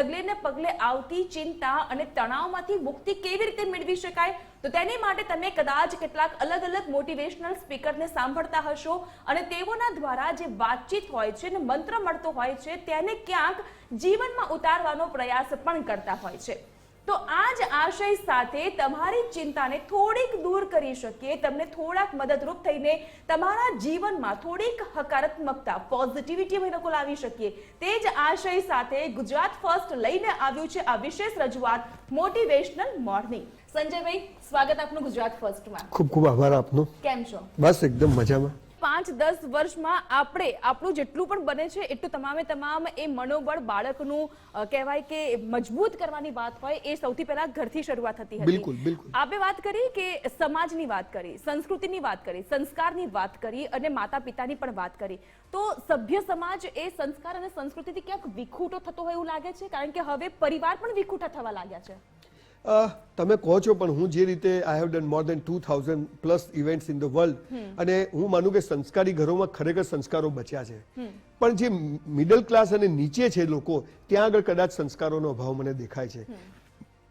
ડગલે પગલે આવતી ચિંતા અને તણાવમાંથી મુક્તિ કેવી રીતે મેળવી શકાય? તો તેની માટે તમે કદાચ કેટલાક અલગ અલગ મોટિવેશનલ સ્પીકરને સાંભળતા હશો અને તેઓના દ્વારા જે વાતચીત હોય છે ને મંત્ર મળતો હોય છે, તેને ક્યાંક જીવનમાં ઉતારવાનો પ્રયાસ પણ કરતા હોય છે. તો આ જ આશય સાથે તમારી ચિંતાને થોડીક દૂર કરી શકીએ. તમને થોડાક મદદરૂપ થઈને તમારા જીવનમાં થોડીક હકારાત્મકતા પોઝિટિવિટી અમે લોકો લાવી શકીએ. તે જ આશય સાથે ગુજરાત ફર્સ્ટ લઈને આવ્યું છે આ વિશેષ રજૂઆત મોટિવેશનલ મોર્નિંગ સંજયભાઈ સ્વાગત આપનું ગુજરાત ફર્સ્ટમાં ખૂબ ખૂબ આભાર આપનો. કેમ છો? બસ એકદમ મજામાં. પાંચ દસ વર્ષમાં આપણે આપણું જેટલું પણ બને છે એટલું તમામે તમામ એ મનોબળ બાળકનું કહેવાય કે મજબૂત કરવાની વાત હોય એ સૌથી પહેલા ઘરથી શરૂઆત થતી હતી. બિલકુલ, બિલકુલ. આપે વાત કરી કે સમાજની વાત કરી સંસ્કૃતિની વાત કરી સંસ્કારની વાત કરી અને માતા પિતાની પણ વાત કરી. તો સભ્ય સમાજ એ સંસ્કાર અને સંસ્કૃતિથી ક્યાંક વિખૂટો થતો હોય એવું લાગે છે? કારણ કે હવે પરિવાર પણ વિખૂટા થવા લાગ્યા છે. તમે કહો છો પણ હું જે રીતે I have done more than two thousand plus events in the world અને હું માનું કે સંસ્કારી ઘરોમાં ખરેખર સંસ્કારો બચ્યા છે. પણ જે મિડલ ક્લાસ અને નીચે છે લોકો ત્યાં આગળ કદાચ સંસ્કારોનો અભાવ મને દેખાય છે.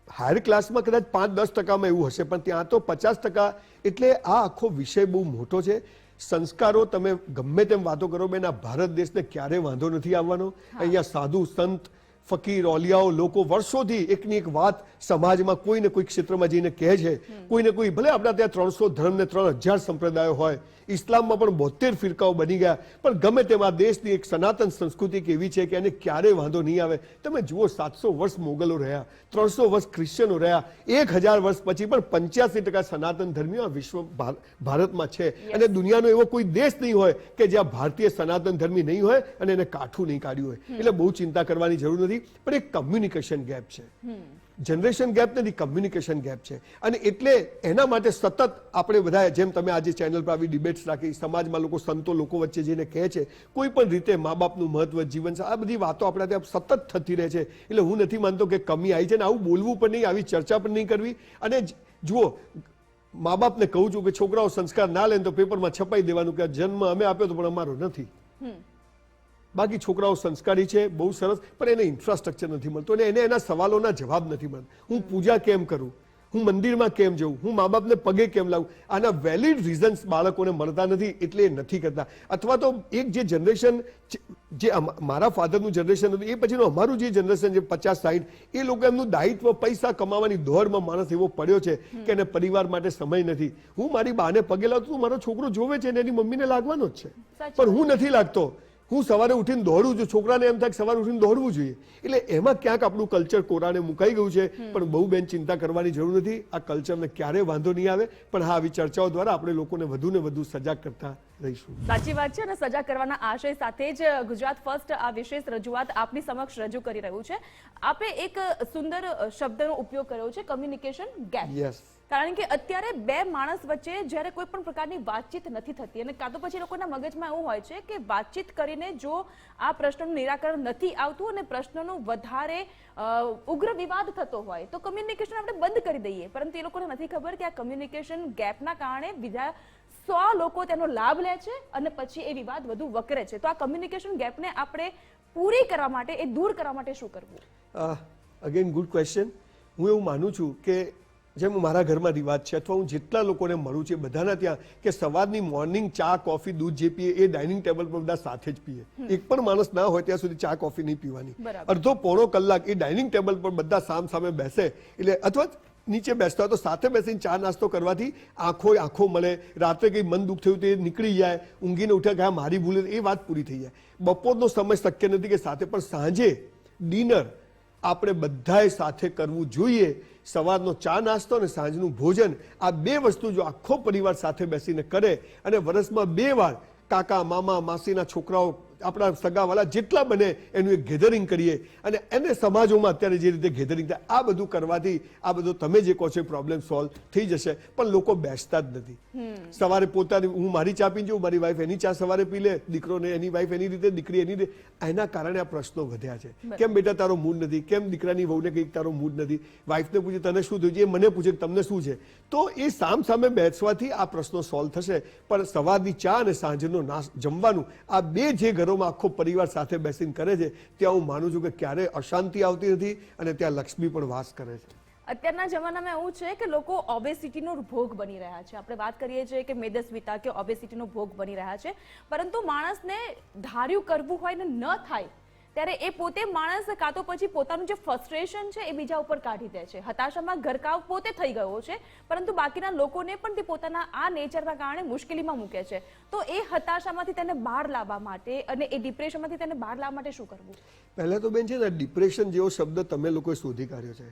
હાયર ક્લાસમાં કદાચ પાંચ દસ ટકામાં એવું હશે પણ ત્યાં તો પચાસ ટકા એટલે આ આખો વિષય બહુ મોટો છે. સંસ્કારો તમે ગમે તેમ વાતો કરો બેન આ ભારત દેશને ક્યારે વાંધો નથી આવવાનો? અહીંયા સાધુ સંત ફકીર ઓલિયાઓ લોકો વર્ષોથી એકની એક વાત સમાજમાં કોઈ ને કોઈ ક્ષેત્રમાં જઈને કહે છે. કોઈ ને કોઈ ભલે આપણા ત્યાં ત્રણસો ધર્મ ને ત્રણ હજાર સંપ્રદાયો હોય ઇસ્લામમાં પણ બોતેર ફિરકાઓ બની ગયા પણ ગમે તેમાં દેશની એક સનાતન સંસ્કૃતિ એવી છે કે એને ક્યારે વાંધો નહીં આવે. તમે જુઓ સાતસો વર્ષ મોગલો રહ્યા ત્રણસો વર્ષ ક્રિશ્ચનો રહ્યા એક હજાર વર્ષ પછી પણ પંચ્યાસી ટકા સનાતન ધર્મીઓ આ વિશ્વ ભાર- ભારતમાં છે. અને દુનિયાનો એવો કોઈ દેશ નહીં હોય કે જ્યાં ભારતીય સનાતન ધર્મી નહીં હોય અને એને કાઠું નહીં કાઢ્યું હોય. એટલે બહુ ચિંતા કરવાની જરૂર નથી. પણ એક કમ્યુનિકેશન ગેપ છે. જનરેશન ગેપ નથી કમ્યુનિકેશન ગેપ છે. અને એટલે એના માટે સતત આપણે બધા જેમ તમે આજે ચેનલ પર આવી ડિબેટ્સ રાખી સમાજમાં લોકો સંતો લોકો વચ્ચે જઈને કહે છે કોઈ પણ રીતે મા બાપનું મહત્વ જીવન આ બધી વાતો આપણા ત્યાં સતત થતી રહે છે. એટલે હું નથી માનતો કે કમી આવી છે ને આવું બોલવું પણ નહીં આવી ચર્ચા પણ નહીં કરવી. અને જુઓ મા બાપને કહું છું કે છોકરાઓ સંસ્કાર ના લે તો પેપરમાં છપાઈ દેવાનું કે જન્મ અમે આપ્યો તો પણ અમારો નથી. બાકી છોકરાઓ સંસ્કારી છે બહુ સરસ પણ એને ઇન્ફ્રાસ્ટ્રક્ચર નથી મળતું અને એને એના સવાલોના જવાબ નથી મળતા. હું પૂજા કેમ કરું? હું મંદિરમાં કેમ જઉં? હું મા બાપને પગે કેમ લાવું? આના વેલિડ રીઝન્સ બાળકોને મળતા નથી એટલે એ નથી કરતા. અથવા તો એક જે જનરેશન જે મારા ફાધરનું જનરેશન હતું એ પછીનું અમારું જે જનરેશન છે પચાસ સાઈઠ એ લોકો એમનું દાયિત્વ પૈસા કમાવાની દોડમાં માણસ એવો પડ્યો છે કે એને પરિવાર માટે સમય નથી. હું મારી બાને પગે લાવતો તો મારો છોકરો જોવે છે અને એની મમ્મીને લાગવાનો જ છે. પણ હું નથી લાગતો. હું સવારે ઉઠીને દોડું છું. છોકરાને એમ થાય કે સવારે ઉઠીને દોડવું જોઈએ. એટલે એમાં ક્યાંક આપણું કલ્ચર કોરાને મુકાઈ ગયું છે. પણ બહુ બેન ચિંતા કરવાની જરૂર નથી. આ કલ્ચરને ક્યારે વાંધો નહીં આવે. પણ હા આવી ચર્ચાઓ દ્વારા આપણે લોકોને વધુ ને વધુ સજાગ કરતા રહીશું સાચી વાત છે અને સજા કરવાના આશય સાથે જ ગુજરાત ફર્સ્ટ આ વિશેષ રજૂઆત આપની સમક્ષ રજૂ કરી રહ્યું છે. આપે એક સુંદર શબ્દનો ઉપયોગ કર્યો છે કમ્યુનિકેશન ગેપ યસ કારણ કે અત્યારે બે માણસ વચ્ચે જ્યારે કોઈ પણ પ્રકારની વાતચીત નથી થતી અને કાં તો પછી લોકોના મગજમાં એવું હોય છે કે વાતચીત કરીને જો આ પ્રશ્નનું નિરાકરણ નથી આવતું અને પ્રશ્નનો વધારે ઉગ્ર વિવાદ થતો હોય તો કમ્યુનિકેશન આપણે બંધ કરી દઈએ. પરંતુ એ લોકોને નથી ખબર કે આ કમ્યુનિકેશન ગેપના કારણે બીજા સો લોકો તેનો લાભ લે છે અને પછી એ વિવાદ વધુ વકરે છે. તો આ કમ્યુનિકેશન ગેપને આપણે પૂરી કરવા માટે એ દૂર કરવા માટે શું કરવું? અગેન ગુડ ક્વેશ્ચન હું એવું માનું છું કે જેમ મારા ઘરમાં રિવાજ છે અથવા હું જેટલા લોકોને મળું છું બધાના ત્યાં કે સવારની મોર્નિંગ ચા કોફી દૂધ જે પીએ એ ડાઇનિંગ ટેબલ પર બધા સાથે જ પીએ. એક પણ માણસ ના હોય ત્યાં સુધી ચા કોફી નહીં પીવાની. અડધો પોણો કલાક એ ડાઇનિંગ ટેબલ પર બધા સામ સામે બેસે એટલે અથવા નીચે બેસતા હોય તો સાથે બેસીને ચા નાસ્તો કરવાથી આંખો આંખો મળે. રાત્રે કંઈ મન દુઃખ થયું તે નીકળી જાય, ઊંઘીને ઉઠ્યા કે મારી ભૂલ એ વાત પૂરી થઈ જાય. બપોરનો સમય શક્ય નથી કે સાથે, પણ સાંજે ડિનર આપણે બધાએ સાથે કરવું જોઈએ. સવારનો ચા નાસ્તો અને સાંજનું ભોજન, આ બે વસ્તુ જો આખો પરિવાર સાથે બેસીને કરે અને વર્ષમાં બે વાર કાકા, મામા, માસીના છોકરાઓ આપણા સગાવાલા જેટલા બને એનું એક ગેધરિંગ કરીએ. અને એને સમાજોમાં અત્યારે જે રીતે ગેધરિંગ થાય આ બધું કરવાથી આ બધું તમે જે કહો છો પ્રોબ્લેમ સોલ્વ થઈ જશે. પણ લોકો બેસતા જ નથી. સવારે પોતાની હું મારી ચા પી જઉં મારી વાઈફ એની ચા સવારે પી લે દીકરોને એની વાઈફ એની રીતે દીકરી એની રીતે. એના કારણે આ પ્રશ્નો વધ્યા છે. કેમ બેટા તારો મૂડ નથી? કેમ દીકરાની વહુને કંઈક તારો મૂડ નથી? વાઈફને પૂછે તને શું થયું? છે એ મને પૂછે તમને શું છે? તો એ સામ સામે બેસવાથી આ પ્રશ્નો સોલ્વ થશે. પણ સવારની ચા અને સાંજનો નાશ જમવાનું આ બે જે ઘરો ઘરોમાં આખો પરિવાર સાથે બેસીને કરે છે, ત્યાં હું માનું છું કે ક્યારેય અશાંતિ આવતી નથી અને ત્યાં લક્ષ્મી પણ વાસ કરે છે. અત્યારના જમાનામાં એવું છે કે લોકો ઓબેસિટીનો ભોગ બની રહ્યા છે. આપણે વાત કરીએ છીએ કે મેદસ્વીતા કે ઓબેસિટીનો ભોગ બની રહ્યા છે. પરંતુ માણસને ધાર્યું કરવું હોય ને ન થાય ત્યારે એ પોતે માણસ કાં તો પછી પોતાનું જે ફ્રસ્ટ્રેશન છે એ બીજા ઉપર કાઢી દે છે. હતાશામાં ઘરકાવ પોતે થઈ ગયો છે પરંતુ બાકીના લોકોને પણ તે પોતાના આ નેચરના કારણે મુશ્કેલીમાં મૂકે છે. તો એ હતાશામાંથી તેને બહાર લાવવા માટે અને એ ડિપ્રેશનમાંથી તેને બહાર લાવવા માટે શું કરવું? પહેલાં તો બેન છે ને ડિપ્રેશન જેવો શબ્દ તમે લોકોએ શોધી કાઢ્યો છે.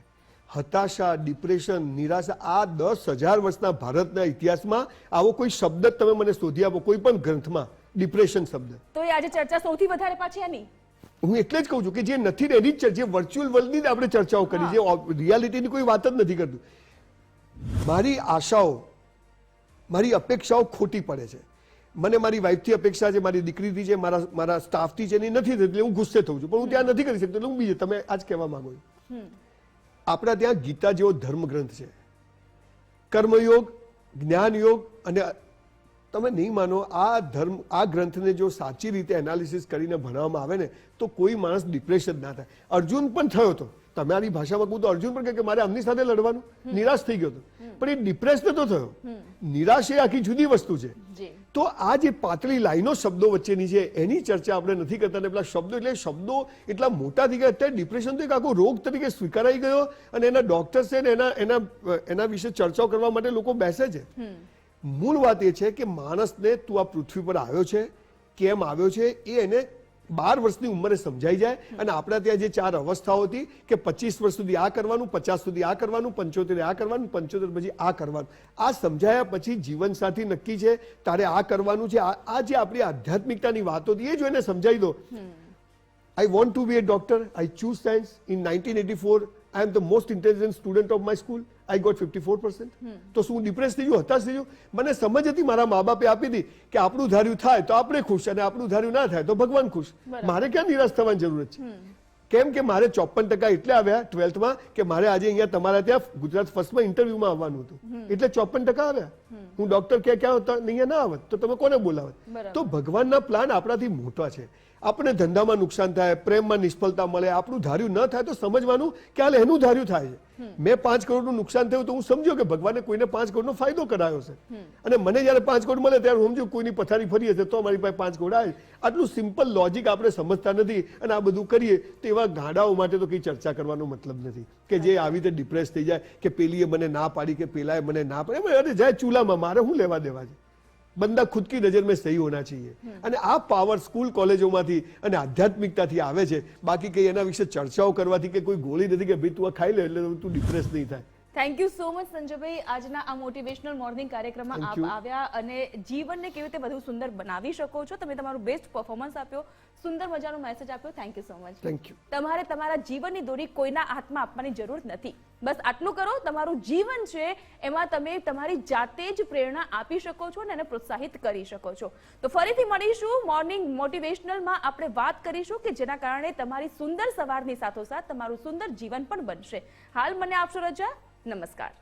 હતાશા ડિપ્રેશન નિરાશા આ દસ હજાર વર્ષના ભારતના ઇતિહાસમાં આવો કોઈ શબ્દ તમે મને શોધી આપો કોઈ પણ ગ્રંથમાં ડિપ્રેશન શબ્દ. તો એ આજે ચર્ચા સૌથી વધારે પાછી એની હું એટલે જ કહું છું કે જે નથી ને એની જ જે વર્ચ્યુઅલ વર્લ્ડની જ આપણે ચર્ચાઓ કરી છે રિયાલિટીની કોઈ વાત જ નથી કરતું. મારી આશાઓ મારી અપેક્ષાઓ ખોટી પડે છે. મને મારી વાઈફથી અપેક્ષા છે મારી દીકરીથી છે મારા મારા સ્ટાફથી છે એની નથી એટલે હું ગુસ્સે થઉં છું. પણ હું ત્યાં નથી કરી શકતો એટલે હું બીજે તમે આજ કહેવા માંગો છો. આપણા ત્યાં ગીતા જેવો ધર્મ ગ્રંથ છે. કર્મયોગ જ્ઞાન યોગ અને તમે નહીં માનો આ ધર્મ આ ગ્રંથને જો સાચી રીતે એનાલિસિસ કરીને ભણવામાં આવે ને તો કોઈ માણસ ડિપ્રેશન ના થાય. અર્જુન પણ થયો હતો તમારી ભાષામાં કહું તો અર્જુન પણ કહે કે મારે આમની સાથે લડવાનું. નિરાશ થઈ ગયો હતો પણ એ ડિપ્રેસ નતો થયો. નિરાશ એ આખી જુદી વસ્તુ છે. તો આ જે પાતળી લાઈનો શબ્દો વચ્ચેની છે એની ચર્ચા આપણે નથી કરતા. ને પેલા શબ્દો એટલે શબ્દો એટલા મોટા થઈ ગયા. અત્યારે ડિપ્રેશન તો એક આખો રોગ તરીકે સ્વીકારાઈ ગયો અને એના ડોક્ટર્સ છે ને એના એના એના વિશે ચર્ચાઓ કરવા માટે લોકો બેસે છે. મૂળ વાત એ છે કે માણસને તું આ પૃથ્વી પર આવ્યો છે કેમ આવ્યો છે એ એને બાર વર્ષની ઉંમરે સમજાઈ જાય. અને આપણા ત્યાં જે ચાર અવસ્થાઓ હતી કે પચીસ વર્ષ સુધી આ કરવાનું પચાસ સુધી આ કરવાનું પંચોતેર આ કરવાનું પંચોતેર પછી આ કરવાનું. આ સમજાયા પછી જીવનસાથી નક્કી છે તારે આ કરવાનું છે. આ જે આપણી આધ્યાત્મિકતાની વાતો હતી એ જો એને સમજાવી દો. I want to be a doctor I choose science in nineteen eighty science. In 1984, I am the most intelligent student of my school. I got 54%. તો શું ડિપ્રેસ થઈ ગયું હતાશ થઈ ગયું? મને સમજ હતી મારા મા બાપે આપી હતી કે આપણું ધાર્યું થાય તો આપણે ખુશ અને આપણું ધાર્યું ના થાય તો ભગવાન ખુશ. મારે ક્યાં નિરાશ થવાની જરૂરત છે? કેમ કે મારે ચોપન ટકા એટલે આવ્યા ટ્વેલ્થમાં કે મારે આજે અહીંયા તમારા ત્યાં ગુજરાત ફર્સ્ટમાં ઇન્ટરવ્યુમાં આવવાનું હતું. એટલે ચોપન ટકા આવ્યા. હું ડોક્ટર ક્યાં ક્યાં હોતા અહીંયા ના આવત તો તમે કોને બોલાવત? તો ભગવાનના પ્લાન આપણાથી મોટા છે. આપણે ધંધામાં નુકસાન થાય પ્રેમમાં નિષ્ફળતા મળે આપણું ધાર્યું ન થાય તો સમજવાનું કે હાલ એનું ધાર્યું થાય છે. મેં પાંચ કરોડનું નુકસાન થયું તો હું સમજ્યો કે ભગવાને કોઈને પાંચ કરોડનો ફાયદો કરાયો છે. અને મને જ્યારે પાંચ કરોડ મળે ત્યારે હું સમજ્યું કોઈની પથારી ફરી હશે તો મારી પાસે પાંચ કરોડ આવે. આટલું સિમ્પલ લોજિક આપણે સમજતા નથી અને આ બધું કરીએ તો એવા ગાડાઓ માટે તો કઈ ચર્ચા કરવાનો મતલબ નથી. કે જે આવી રીતે ડિપ્રેસ થઈ જાય કે પેલીએ મને ના પાડી કે પેલાએ મને ના પાડી. અરે જાય ચૂલામાં મારે શું લેવા દેવા છે? બંદા ખુદ કી નજર મેં સહી હોના चाहिए અને આ પાવર સ્કૂલ કોલેજોમાંથી અને આધ્યાત્મિકતાથી આવે છે બાકી કઈ એના વિશે ચર્ચાઓ કરવાથી કે કોઈ ગોળી નથી કે ભાઈ તું આ ખાઈ લે એટલે તું ડિપ્રેસ નહીં થાય થેન્ક યુ સો મચ સંજયભાઈ આજના આ મોટિવેશનલ મોર્નિંગ કાર્યક્રમમાં Thank આપ you. આવ્યા અને જીવનને કેવી રીતે વધુ સુંદર બનાવી શકો છો તમે તમારું બેસ્ટ પરફોર્મન્સ આપ્યો સુંદર મજાનો મેસેજ આપ્યો thank you so much thank you તમારે તમારા જીવનની દોરી કોઈના હાથમાં આપવાની જરૂર નથી બસ આટલું કરો. તમારું જીવન છે એમાં તમે તમારી જાતે જ પ્રેરણા આપી શકો છો અને એને પ્રોત્સાહિત કરી શકો છો. તો ફરીથી મળીશું. મોર્નિંગ મોટિવેશનલમાં આપણે વાત કરીશું કે જેના કારણે તમારી સુંદર સવારની સાથોસાથ તમારું સુંદર જીવન પણ બનશે. હાલ મને આપશો રજા. નમસ્કાર.